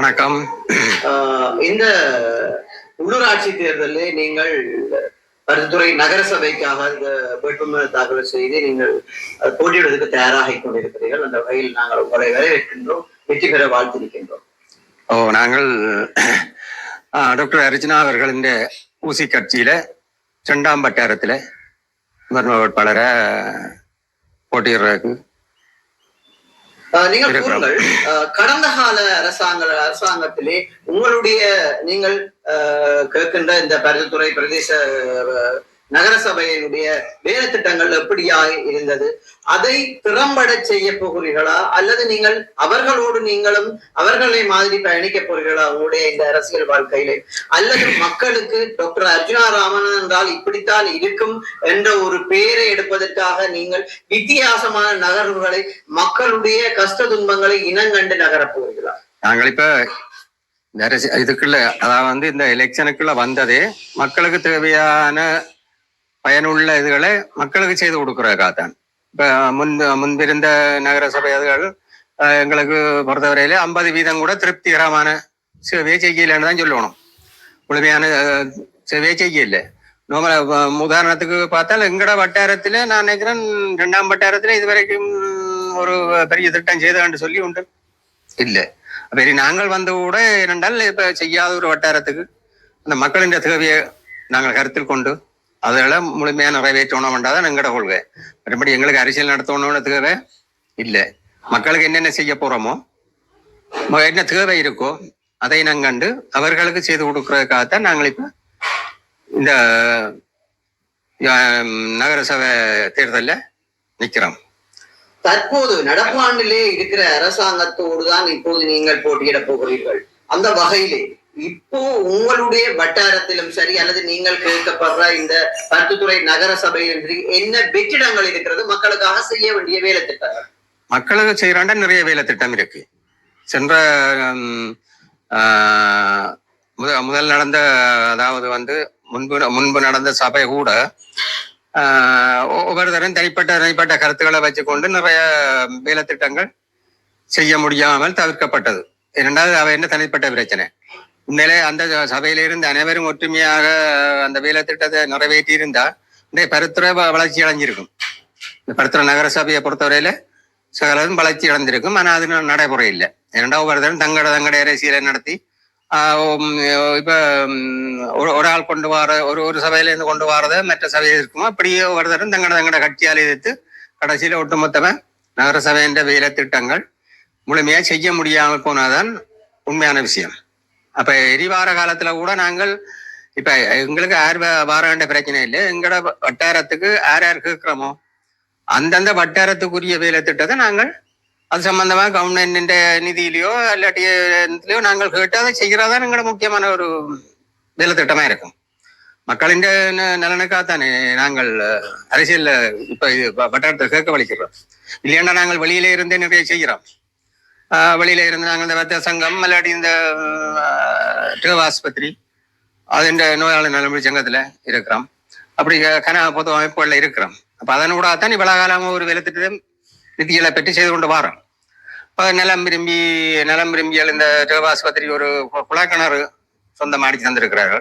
வணக்கம். இந்த உள்ளூராட்சி தேர்தலில் நீங்கள் பருத்துறை நகரசபைக்காக இந்த வேட்புமனு தாக்கல் செய்து நீங்கள் போட்டியிடுவதற்கு தயாராகி கொண்டிருக்கிறீர்கள். அந்த வகையில் நாங்கள் உங்களை வரவேற்கின்றோம். வெற்றி பெற வாழ்த்திருக்கின்றோம். ஓ நாங்கள் டாக்டர் அர்ஜுனா அவர்களின் ஊசி கட்சியில இரண்டாம் வட்டாரத்துல வேட்பாளரை போட்டியிடுறதுக்கு நீங்கள். கூறுங்கள் கடந்த கால அரசாங்க அரசாங்கத்திலே உங்களுடைய நீங்கள் கேட்கின்ற இந்த பருத்துறை பிரதேச நகரசபையினுடைய வேலை திட்டங்கள் எப்படியாக இருந்தது? அதை திறம்பட செய்ய போகிறீர்களா? அல்லது நீங்கள் அவர்களோடு நீங்களும் அவர்களை மாதிரி பயணிக்க போகிறீர்களா? உங்களுடைய இந்த அரசியல் வாழ்க்கையிலே. அல்லது மக்களுக்கு டாக்டர் அர்ஜுனா ராமன் என்றால் இப்படித்தான் இருக்கும் என்ற ஒரு பெயரை எடுப்பதற்காக நீங்கள் வித்தியாசமான நகர்வுகளை மக்களுடைய கஷ்ட துன்பங்களை இனங்கண்டு நகரப் போகிறீர்களா? நாங்கள் இப்ப இதுக்குள்ள அதாவது வந்து இந்த எலெக்ஷனுக்குள்ள வந்ததே மக்களுக்கு தேவையான பயனுள்ள இதுகளை மக்களுக்கு செய்து கொடுக்குறதுக்காக தான் இப்போ முன் முன்பிருந்த நகரசபை அதுகள் எங்களுக்கு பொறுத்தவரையில ஐம்பது வீதம் கூட திருப்திகரமான சேவையை செய்யலைன்னு தான் சொல்லணும். முழுமையான அஹ், சேவையை செய்யல. நோம உதாரணத்துக்கு பார்த்தால் எங்கட வட்டாரத்தில் நான் நினைக்கிறேன் ரெண்டாம் வட்டாரத்துல இதுவரைக்கும் ஒரு பெரிய திட்டம் செய்தான்னு சொல்லி உண்டு. இல்லை. பெரிய நாங்கள் வந்து கூட என்னென்றால் இப்போ செய்யாத ஒரு வட்டாரத்துக்கு அந்த மக்களின் தேவையை நாங்கள் கருத்தில் கொண்டு அதெல்லாம் முழுமையா நிறைவேற்றணும் வேண்டாதான் எங்களோட கொள்கை. மறுபடி எங்களுக்கு அரசியல் நடத்தணும்னு தேவை இல்ல. மக்களுக்கு என்னென்ன செய்ய போறோமோ என்ன தேவை இருக்கோ அதை நாங்கள் கண்டு அவர்களுக்கு செய்து கொடுக்கறதுக்காகத்தான் நாங்கள் இப்ப இந்த நகரசபை தேர்தல்ல நிக்கிறோம். தற்போது நடப்பாண்டிலே இருக்கிற அரசாங்கத்தோடு தான் இப்போது நீங்கள் போட்டியிட போகிறீர்கள். அந்த வகையிலே இப்போ உங்களுடைய வட்டாரத்திலும் சரி அல்லது நீங்கள் கேட்கப்படுற இந்த பத்துத்துறை நகர சபையிலும் சரி என்ன வெற்றிடங்கள் இருக்கிறது? மக்களுக்காக செய்ய வேண்டிய வேலை திட்டங்கள் மக்களுக்கு செய்யறாண்ட நிறைய வேலை திட்டம் இருக்கு. சென்ற ம், முதல் நடந்த அதாவது வந்து முன்பு முன்பு நடந்த சபை கூட ஆ, ஒவ்வொரு தரம் தனிப்பட்ட தனிப்பட்ட கருத்துக்களை வச்சுக்கொண்டு நிறைய வேலை திட்டங்கள் செய்ய முடியாமல் தவிர்க்கப்பட்டது. இரண்டாவது அவை என்ன தனிப்பட்ட பிரச்சனை? உண்மையிலே அந்த சபையிலிருந்து அனைவரும் ஒற்றுமையாக அந்த வேலை திட்டத்தை நிறைவேற்றி இருந்தா இன்றைய பருத்துறை வளர்ச்சி அடைஞ்சிருக்கும். இந்த பருத்துறை நகர சபையை பொறுத்தவரையில சகலதும் வளர்ச்சி அடைந்திருக்கும் ஆனால் அது நடைமுறை இல்லை. இரண்டாவது வருடம் தங்கட தங்கட அரசியலை நடத்தி இப்போ ஒரு ஆள் கொண்டு வர ஒரு ஒரு சபையிலேருந்து கொண்டு வரத மற்ற சபையில் இருக்குமோ அப்படியே ஒரு தங்கட தங்கட கட்சியால் எதிர்த்து கடைசியில் ஒட்டுமொத்தமாக நகரசபையின் வேலை திட்டங்கள் முழுமையாக செய்ய முடியாமல் போனாதான் உண்மையான விஷயம். அப்ப எரிவார காலத்துல கூட நாங்கள் இப்ப எங்களுக்கு யார் வ- வார வேண்டிய பிரச்சனை இல்லை எங்கட வட்டாரத்துக்கு யார் யார் கேட்கிறோமோ? அந்தந்த வட்டாரத்துக்குரிய வேலை திட்டத்தை நாங்கள் அது சம்பந்தமா கவர்மெண்ட் நிதியிலையோ இல்லாட்டி நாங்கள் கேட்டு அதை செய்கிறதான் எங்களோட முக்கியமான ஒரு வேலை திட்டமா இருக்கும். மக்களின் நலனுக்காகத்தானே நாங்கள் அரசியல் அரசியல்ல இப்ப இது வட்டாரத்தை கேட்க வலிக்கிறோம். இல்லையாண்டா நாங்கள் வெளியில இருந்தே நிறைய செய்கிறோம் வெளியில இருந்து நாங்கள் இந்த வர்த்தக சங்கம் இல்லாட்டி இந்த டேவ் ஆஸ்பத்திரி. அது இந்த நோயாளர் நலம்புரி சங்கத்துல இருக்கிறோம். அப்படி கன பொது அமைப்புகள்ல இருக்கிறோம். அப்ப அதன் கூட தான் இவ்வளவு காலமாக ஒரு வேலை நிதிகளை பெற்று செய்து கொண்டு வரோம் இப்போ நிலம் விரும்பி நிலம் விரும்பியல் இந்த டேவ் ஆஸ்பத்திரி ஒரு கு- குழாக்கிணறு சொந்தமாக அடித்து தந்திருக்கிறார்கள்.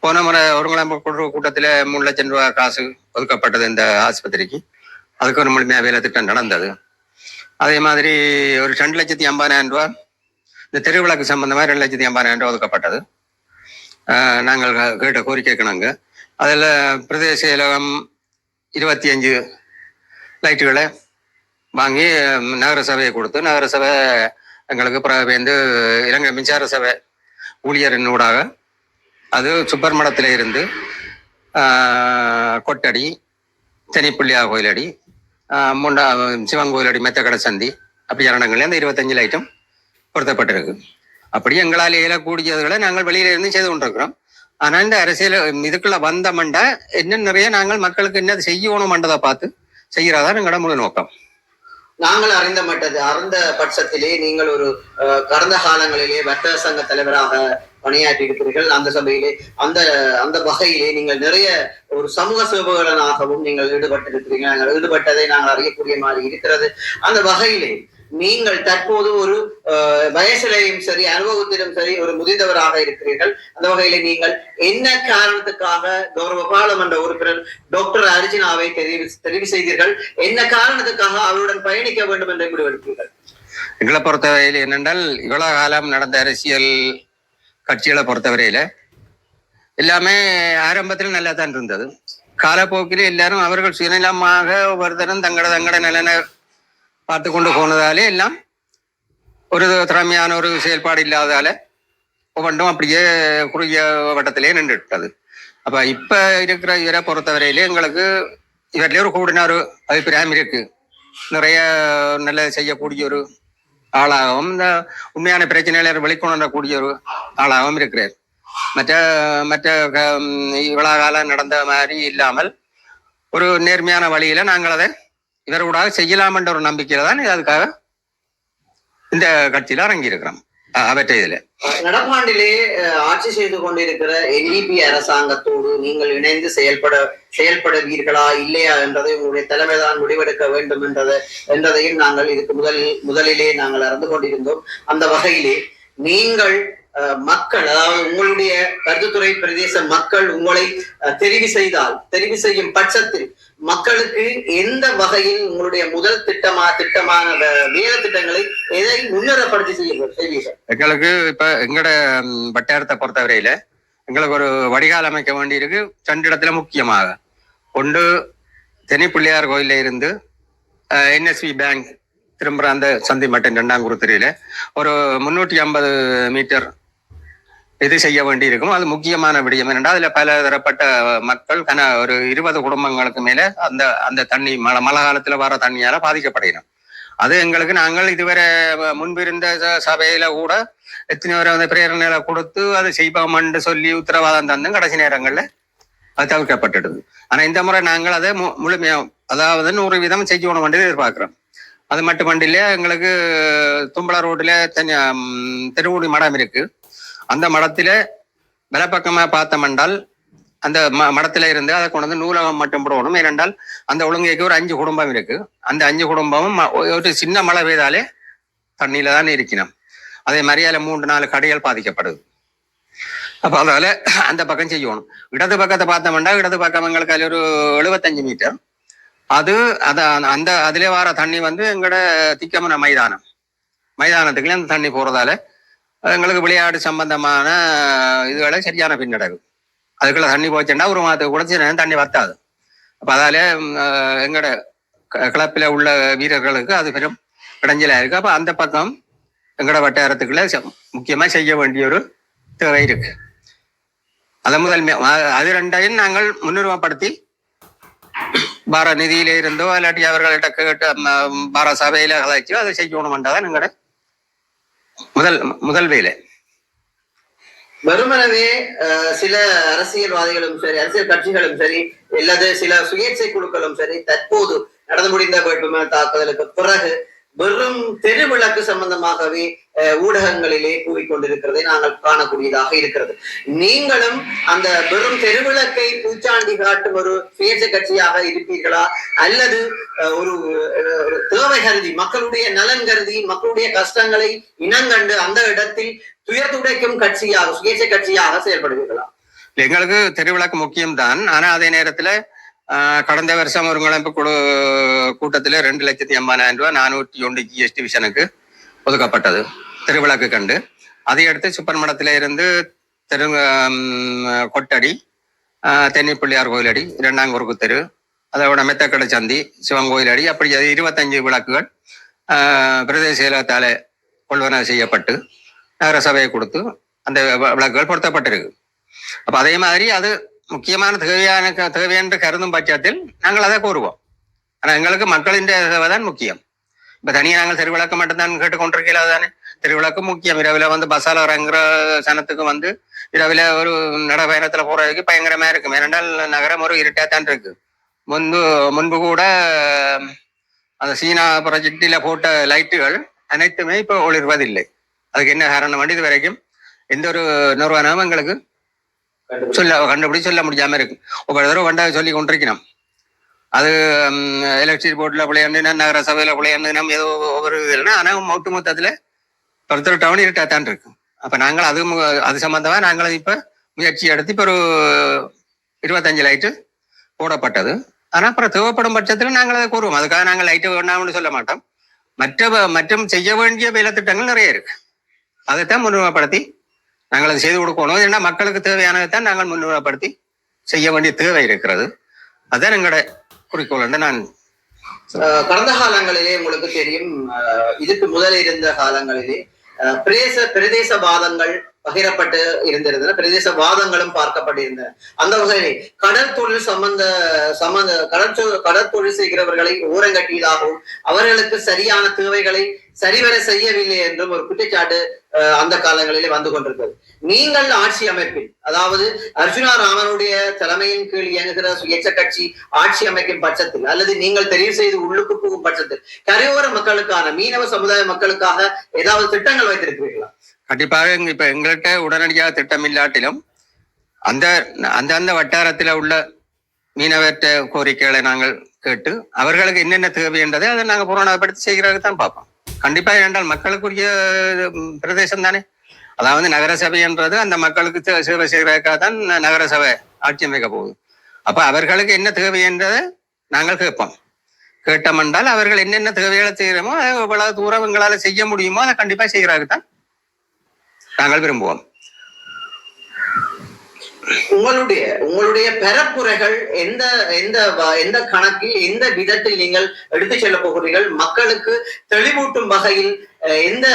போன முறை ஒருங்கிணைப்பு குழு கூட்டத்தில் மூணு லட்சம் ரூபாய் காசு ஒதுக்கப்பட்டது இந்த ஆஸ்பத்திரிக்கு. அதுக்கு ஒரு முழுமையாக வேலை திட்டம் நடந்தது. அதே மாதிரி ஒரு ரெண்டு லட்சத்தி ஐம்பதாயிரம் ரூபா இந்த தெருவிளக்கு சம்பந்தமாக ரெண்டு லட்சத்தி ஐம்பதாயிரம் ரூபா ஒதுக்கப்பட்டது. நாங்கள் கேட்ட கோரிக்கை அதில் பிரதேச செயலகம் இருபத்தி அஞ்சு லைட்டுகளை வாங்கி நகர சபையை கொடுத்து நகர சபை எங்களுக்கு பிறகு வந்து இலங்கை மின்சார சபை ஊழியரின் ஊடாக அது சுப்பர்மடத்தில் இருந்து கொட்டடி தனிப்புள்ளியா கோயிலடி முண்டா சிவன் கோயிலடி மெத்தக்கடை சந்தி. அப்படி இடங்கள்ல அந்த இருபத்தஞ்சு லைட்டும் பொருத்தப்பட்டிருக்கு. அப்படி எங்களால் இயலக்கூடியதுகளை நாங்கள் வெளியில இருந்து செய்து கொண்டிருக்கிறோம். ஆனால் இந்த அரசியல் இதுக்குள்ள வந்தமண்டா இன்னும் நிறைய நாங்கள் மக்களுக்கு என்ன செய்யணும் மண்டதை பார்த்து செய்யறதா எங்களோட முழு நோக்கம். நாங்கள் அறிந்த மட்டது அறிந்த பட்சத்திலே நீங்கள் ஒரு அஹ், கடந்த காலங்களிலே வர்த்தக சங்க தலைவராக பணியாற்றி இருக்கிறீர்கள் அந்த சபையிலே. அந்த அந்த வகையிலே நீங்கள் நிறைய ஒரு சமூக சேவகனாகவும் நீங்கள் ஈடுபட்டிருக்கிறீர்கள். நாங்கள் ஈடுபட்டதை நாங்கள் அறியக்கூடிய மாதிரி இருக்கிறது. அந்த வகையிலே நீங்கள் தற்போது ஒரு அஹ், வயசிலையும் சரி அனுபவத்திலும் சரி ஒரு முதிர்ந்தவராக இருக்கிறீர்கள். அந்த வகையில நீங்கள் என்ன காரணத்துக்காக கௌரவ பாராளுமன்ற உறுப்பினர் டாக்டர் அர்ஜுனாவை தெரிவு தெரிவு செய்தீர்கள்? என்ன காரணத்துக்காக அவருடன் பயணிக்க வேண்டும் என்று முடிவெடுப்பீர்கள் எங்களை பொறுத்தவரையில் என்னென்றால் இவ்வளவு காலம் நடந்த அரசியல் கட்சிகளை பொறுத்தவரையில எல்லாமே ஆரம்பத்தில் நல்லா தான் இருந்தது. காலப்போக்கில் எல்லாரும் அவர்கள் சுயநலமாக ஒவ்வொருத்தரும் தங்கட தங்கட நலனை பார்த்து கொண்டு போனதாலே எல்லாம் ஒரு திறமையான ஒரு செயல்பாடு இல்லாதால ஒவ்வொன்றும் அப்படியே குறுகிய வட்டத்திலே நின்றுட்டது அப்ப இப்ப இருக்கிற இவரை பொறுத்தவரையிலே எங்களுக்கு இவர்லேயே ஒரு கூடின ஒரு அபிப்பிராயம் இருக்கு. நிறைய நல்ல செய்யக்கூடிய ஒரு ஆளாகவும் இந்த உண்மையான பிரச்சனைகளை வெளிக்கொணரக்கூடிய ஒரு ஆளாகவும் இருக்கிறார். மற்ற மற்ற க- இவ்வளவு காலம் நடந்த மாதிரி இல்லாமல் ஒரு நேர்மையான வழியில நாங்கள் அதை இவரோட செய்யலாம் என்ற ஒரு நம்பிக்கையில தான் அதுக்காக இந்த கட்சியில் இறங்கியிருக்கிறோம் அவற்றை இதுல நடப்பாண்டிலே ஆட்சி செய்து கொண்டிருக்கிற என்டிபி அரசாங்கத்தோடு நீங்கள் இணைந்து செயல்பட செயல்படுவீர்களா இல்லையா என்றதை உங்களுடைய தலைமைதான் முடிவெடுக்க வேண்டும் என்றதை என்றதையும் நாங்கள் இதுக்கு முதல் முதலிலே நாங்கள் அறிந்து கொண்டிருந்தோம். அந்த வகையிலே நீங்கள் அஹ், மக்கள் அதாவது உங்களுடைய கருத்துத்துறை பிரதேச மக்கள் உங்களை தெரிவு செய்தால் தெரிவு செய்யும் பட்சத்தில் மக்களுக்கு எந்த வகையில் உங்களுடைய முதல் திட்டமா திட்டமான வேலை திட்டங்களை எதை முன்னிறப்படுத்தி செய்வீர்கள்? எங்களுக்கு இப்ப எங்கட வட்டாரத்தை பொறுத்தவரையில எங்களுக்கு ஒரு வடிகால் அமைக்க வேண்டியிருக்கு ரெண்டு இடத்துல முக்கியமாக ஒன்று தெனி பிள்ளையார் கோயில்ல இருந்து என்எஸ்வி பேங்க் திரும்புற அந்த சந்தி மட்டன் ரெண்டாம் குருத்திரியில ஒரு முன்னூற்றி ஐம்பது மீட்டர் இது செய்ய வேண்டியிருக்கும் அது முக்கியமான விடயம். என்னென்றால் அதில் பல தரப்பட்ட மக்கள் கன ஒரு இருபது குடும்பங்களுக்கு மேலே அந்த அந்த தண்ணி மழை மழை காலத்தில் வர தண்ணியால பாதிக்கப்படுகிறோம். அது எங்களுக்கு நாங்கள் இதுவரை முன்பிருந்த ச- சபையில கூட எத்தனை பேர் அந்த பிரேரணையில கொடுத்து அதை செய்வோம்னு சொல்லி உத்தரவாதம் தந்தும் கடைசி நேரங்களில் அது தவிர்க்கப்பட்டுடுது. ஆனால் இந்த முறை நாங்கள் அதை மு- முழுமையா அதாவது நூறு வீதம் செய்யணும் என்று எதிர்பார்க்கிறோம். அது மட்டுமண்டில எங்களுக்கு தும்பள ரோட்டில் தனி ம், திருவுடி மடம் இருக்கு. அந்த மடத்துல வலப்பக்கமா பார்த்தோம்னால் அந்த ம மடத்துல இருந்து அதை கொண்டு வந்து நூலகம் மட்டும் போடணும். ஏனென்றால் அந்த ஒழுங்கைக்கு ஒரு அஞ்சு குடும்பம் இருக்கு. அந்த அஞ்சு குடும்பமும் ம- ஒரு சின்ன மழை பெய்தாலே தண்ணியில தான் இருக்கணும். அதே மாதிரி அதில் மூன்று நாலு கடைகள் பாதிக்கப்படுது. அப்போ அதால அந்த பக்கம் செய்யணும். இடது பக்கத்தை பார்த்தோம்னா இடது பக்கம் எங்களுக்கு அதில் ஒரு எழுபத்தஞ்சு மீட்டர். அது அத அந்த அதிலே வர தண்ணி வந்து எங்களோட திக்கமன மைதானம். மைதானத்துக்குள்ள அந்த தண்ணி போறதால எங்களுக்கு விளையாட்டு சம்பந்தமான இதுகளை சரியான பின்னடைவு. அதுக்குள்ள தண்ணி போச்சுன்னா ஒரு மாதத்துக்கு கூட தண்ணி வத்தாது. அப்போ அதால எங்களோட க- உள்ள வீரர்களுக்கு அது பெரும் இடைஞ்சலாக இருக்குது அப்போ அந்த பக்கம் எங்களோட வட்டாரத்துக்குள்ள செ- செய்ய வேண்டிய ஒரு தேவை இருக்கு. அதை முதல் அது ரெண்டையும் நாங்கள் முன்னுரிமைப்படுத்தி பார நிதியில இருந்தோ இல்லாட்டி அவர்கள்ட்ட கேட்டு பார சபையில கலாய்ச்சோ அதை செய்யணும்ன்றதான் எங்களோட முதல் முதல் வேலை. வெறுமனவே சில அரசியல்வாதிகளும் சரி அரசியல் கட்சிகளும் சரி அல்லது சில சுயேட்சை குழுக்களும் சரி தற்போது நடந்து முடிந்த வேட்புமனு தாக்குதலுக்கு பிறகு வெறும் தெருவிளக்கு சம்பந்தமாகவே ஊடகங்களிலே கூறிக்கொண்டிருக்கிறதை நாங்கள் காணக்கூடியதாக இருக்கிறது. நீங்களும் அந்த வெறும் தெருவிளக்கை பூச்சாண்டி காட்டும் ஒரு சுயேட்சை கட்சியாக இருப்பீர்களா? அல்லது ஒரு தேவை கருதி மக்களுடைய நலன் கருதி மக்களுடைய கஷ்டங்களை இனங்கண்டு அந்த இடத்தில் துயர் துடைக்கும் கட்சியாக சுயேட்சை கட்சியாக செயல்படுவீர்களா? எங்களுக்கு தெருவிளக்கு முக்கியம்தான். ஆனா அதே நேரத்துல ஆஹ், கடந்த வருஷம் ஒருங்கிணைப்பு குழு கூட்டத்தில் ரெண்டு லட்சத்தி எண்பதாயிரம் ரூபாய் நானூற்றி ஒன்று ஜிஎஸ்டி விஷனுக்கு ஒதுக்கப்பட்டது. திருவிளக்கு கண்டு. அதையடுத்து அடுத்து சுப்பர்மடத்துல இருந்து தெரு கொட்டடி தென்னிப்பிள்ளையார் கோயிலடி இரண்டாம் குறுக்கு தெரு அதோட மெத்தக்கடை சந்தி சிவன் கோயிலடி அப்படி அது இருபத்தஞ்சு விளக்குகள் பிரதேச செயலகத்தால கொள்வன செய்யப்பட்டு நகரசபையை கொடுத்து அந்த விளக்குகள் பொருத்தப்பட்டிருக்கு. அப்ப அதே மாதிரி அது முக்கியமான தேவையான தேவை என்று கருதும் பட்சத்தில் நாங்கள் அதை கூறுவோம் ஆனால் எங்களுக்கு மக்களின் தேவை தான் முக்கியம். இப்ப தனியா நாங்கள் தெருவிளக்கு மட்டும்தான் கேட்டுக்கொண்டிருக்கல தானே தெருவிளக்கு முக்கியம். இரவில வந்து பஸ்ஸால இறங்குற சனத்துக்கு வந்து இரவில ஒரு நடைபயணத்துல போறதுக்கு பயங்கரமா இருக்கும். ஏனென்றால் நகரம் ஒரு இருட்டா தான் இருக்கு. முன்பு முன்பு கூட அந்த சீனா ப்ராஜெக்டில போட்ட லைட்டுகள் அனைத்துமே இப்போ ஒளிர்வதில்லை. அதுக்கு என்ன காரணம் வந்து இது வரைக்கும் எந்த ஒரு நிறுவனமும் எங்களுக்கு சொல்ல கண்டுபிடி சொல்ல முடியாம இருக்கு. ஒவ்வொரு தடவை வண்டா சொல்லி கொண்டிருக்கணும் அது எலக்ட்ரிசிட்டி போர்டில் விளையாண்டுனா நகர சபையில் ஏதோ ஒவ்வொரு இதுனா ஆனால் ஒட்டு மொத்தத்தில் பருத்தூர் டவுன் இருட்டாக தான் இருக்கு. அப்போ நாங்கள் அது அது சம்மந்தமாக நாங்கள் இப்போ முயற்சி எடுத்து இப்போ ஒரு இருபத்தஞ்சு லைட்டு போடப்பட்டது. ஆனால் அப்புறம் தேவைப்படும் பட்சத்தில் நாங்கள் அதை கூறுவோம். அதுக்காக நாங்கள் லைட்டு வேணாம்னு சொல்ல மாட்டோம். மற்ற மற்றும் செய்ய வேண்டிய வேலை திட்டங்கள் நிறைய இருக்கு. அதைத்தான் முன்னுரிமைப்படுத்தி நாங்கள் அதை செய்து கொடுக்கணும். ஏன்னா மக்களுக்கு தேவையானதை தான் நாங்கள் முன்னுரிமைப்படுத்தி செய்ய வேண்டிய தேவை இருக்கிறது. அதுதான் எங்களோட குறிக்கோள் என்று நான் கடந்த காலங்களிலே உங்களுக்கு தெரியும் இதுக்கு முதல் இருந்த காலங்களிலே அஹ் பிரதேச பிரதேசவாதங்கள் பகிரப்பட்டு இருந்திருந்தன. பிரதேச வாதங்களும் பார்க்கப்பட்டிருந்தன. அந்த வகையில் கடல் தொழில் சம்பந்த சம்பந்த கடற்சொ கடற்தொழில் செய்கிறவர்களை ஓரங்கட்டியதாகவும் அவர்களுக்கு சரியான தேவைகளை சரிவர செய்யவில்லை என்றும் ஒரு குற்றச்சாட்டு அந்த காலங்களிலே வந்து கொண்டிருக்கிறது நீங்கள் ஆட்சி அமைப்பில் அதாவது அர்ஜுனா ராமனுடைய தலைமையின் கீழ் இயங்குகிற சுயேட்ச கட்சி ஆட்சி அமைக்கும் பட்சத்தில் அல்லது நீங்கள் தெரிவு செய்து உள்ளுக்கு போகும் பட்சத்தில் கரையோர மக்களுக்கான மீனவ சமுதாய மக்களுக்காக ஏதாவது திட்டங்கள் வைத்திருக்கிறீர்களா? கண்டிப்பாக இப்ப எங்கள்கிட்ட உடனடியாக திட்டம் இல்லாட்டிலும் அந்த அந்த அந்த வட்டாரத்தில் உள்ள மீனவற்ற கோரிக்கைகளை நாங்கள் கேட்டு அவர்களுக்கு என்னென்ன தேவை என்றதை அதை நாங்கள் புறநாப்படுத்தி செய்கிறதுக்கு தான் பார்ப்போம். கண்டிப்பா என்றால் மக்களுக்குரிய பிரதேசம் தானே. அதாவது நகரசபை என்றது அந்த மக்களுக்கு சேவை செய்கிறதுக்காக தான் நகரசபை ஆட்சி அமைக்க போகுது. அப்ப அவர்களுக்கு என்ன தேவை என்றதை நாங்கள் கேட்போம். கேட்டோம் என்றால் அவர்கள் என்னென்ன தேவைகளை செய்கிறோமோ அதை எவ்வளவு தூரம் எங்களால் செய்ய முடியுமோ அதை கண்டிப்பா செய்கிறதுக்கு தான். நாங்கள் விரும்புவோம். உங்களுடைய உங்களுடைய பெறப்புரைகள் எந்த எந்த எந்த கணக்கில் எந்த விதத்தில் நீங்கள் எடுத்துச் செல்ல போகிறீர்கள்? மக்களுக்கு தெளிவூட்டும் வகையில் எந்த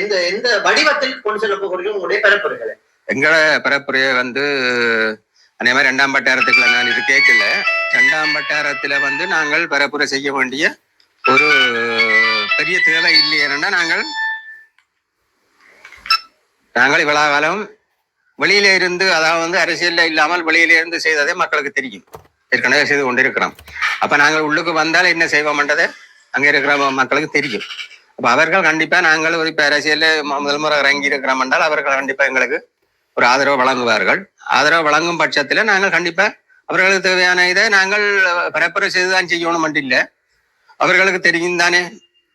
எந்த எந்த வடிவத்தில் கொண்டு செல்ல போகிறீர்கள் உங்களுடைய பெறப்புரைகளை? எங்களோட பரப்புரையை வந்து அதே மாதிரி ரெண்டாம் வட்டாரத்துக்குள்ள நான் இது கேட்கல. ரெண்டாம் வட்டாரத்துல வந்து நாங்கள் பரப்புரை செய்ய வேண்டிய ஒரு பெரிய தேவை இல்லை ஏன்னா நாங்கள் நாங்கள் இவ்வளவு காலம் வெளியில இருந்து அதாவது வந்து அரசியல்ல இல்லாமல் வெளியில இருந்து செய்ததே மக்களுக்கு தெரியும். ஏற்கனவே செய்து கொண்டிருக்கிறோம். அப்ப நாங்கள் உள்ளுக்கு வந்தால் என்ன செய்வோம்ன்றதை அங்க இருக்கிற மக்களுக்கு தெரியும். அப்ப அவர்கள் கண்டிப்பா நாங்கள் ஒரு இப்ப அரசியல்ல முதல் முறை இறங்கி இருக்கிறோம் என்றால் அவர்கள் கண்டிப்பா எங்களுக்கு ஒரு ஆதரவு வழங்குவார்கள். ஆதரவு வழங்கும் பட்சத்துல நாங்கள் கண்டிப்பா அவர்களுக்கு தேவையான இதை நாங்கள் பரப்புரை செய்துதான் செய்யணும் மட்டும் இல்லை. அவர்களுக்கு தெரியும் தானே.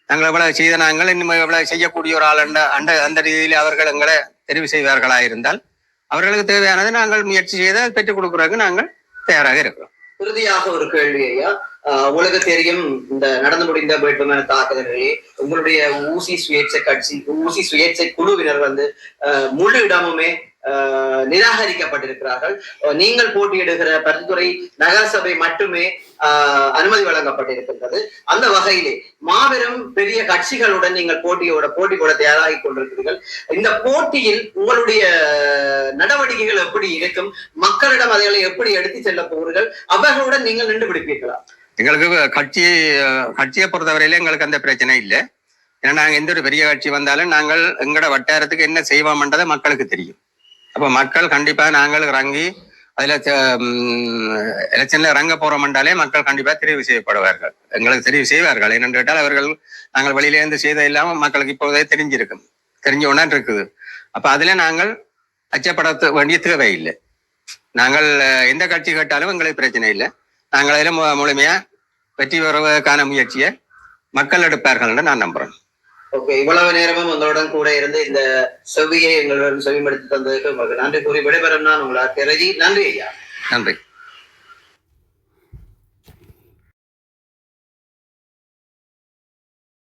நாங்கள் எவ்வளவு செய்த நாங்கள் இன்னும் எவ்வளவு செய்யக்கூடிய ஒரு ஆள் அண்ட அந்த அந்த ரீதியில் அவர்கள் எங்களை தெரிவு செய்வார்களா இருந்தால் அவர்களுக்கு தேவையானதை நாங்கள் முயற்சி செய்து அதை பெற்றுக் கொடுக்கறதுக்கு நாங்கள் தயாராக இருக்கிறோம். இறுதியாக ஒரு கேள்வி ஐயா. ஆஹ் தெரியும் இந்த நடந்து முடிந்த வேட்புமனு தாக்குதல்களில் உங்களுடைய ஊசி சுயேட்சை கட்சி ஊசி சுயேட்சை குழுவினர் வந்து ஆஹ் முழு இடமுமே நிராகரிக்கப்பட்டிருக்கிறார்கள். நீங்கள் போட்டியிடுகிற பரிந்துரை நகரசபை மட்டுமே ஆஹ் அனுமதி வழங்கப்பட்டிருக்கின்றது. அந்த வகையிலே மாபெரும் பெரிய கட்சிகளுடன் நீங்கள் போட்டியோட போட்டி கூட தயாராகி கொண்டிருக்கிறீர்கள். இந்த போட்டியில் உங்களுடைய நடவடிக்கைகள் எப்படி இருக்கும்? மக்களிடம் அதைகளை எப்படி எடுத்து செல்ல போகிறீர்கள்? அவர்களுடன் நீங்கள் நின்று பிடிப்பீர்களா எங்களுக்கு கட்சி கட்சியை பொறுத்தவரையில எங்களுக்கு அந்த பிரச்சனை இல்லை. ஏன்னா நாங்கள் எந்த ஒரு பெரிய கட்சி வந்தாலும் நாங்கள் எங்களோட வட்டாரத்துக்கு என்ன செய்வோம்ன்றதை மக்களுக்கு தெரியும். அப்போ மக்கள் கண்டிப்பா நாங்கள் இறங்கி அதுல எலெக்ஷன்ல இறங்க போறோம்ன்றாலே மக்கள் கண்டிப்பா தெரிவு செய்யப்படுவார்கள். எங்களுக்கு தெரிவு செய்வார்கள். என்னென்று கேட்டால் அவர்கள் நாங்கள் வெளியிலேருந்து செய்த இல்லாம மக்களுக்கு இப்போதே தெரிஞ்சிருக்கும். தெரிஞ்ச உடனே இருக்குது. அப்ப அதுல நாங்கள் அச்சப்பட வேண்டிய தேவை இல்லை. நாங்கள் எந்த கட்சி கேட்டாலும் எங்களுக்கு பிரச்சனை இல்லை. நாங்கள் அதில் மு- முழுமையா வெற்றி பெறுவதற்கான முயற்சியை மக்கள் எடுப்பார்கள் என்று நான் நம்புறேன். ஓகே இவ்வளவு நேரமும் உங்களுடன் கூட இருந்து இந்த செவியை எங்களுடன் செவிமடுத்து தந்ததுக்கு உங்களுக்கு நன்றி கூறி விடைபெறும் நான் உங்களால் திரஜி நன்றி ஐயா. நன்றி.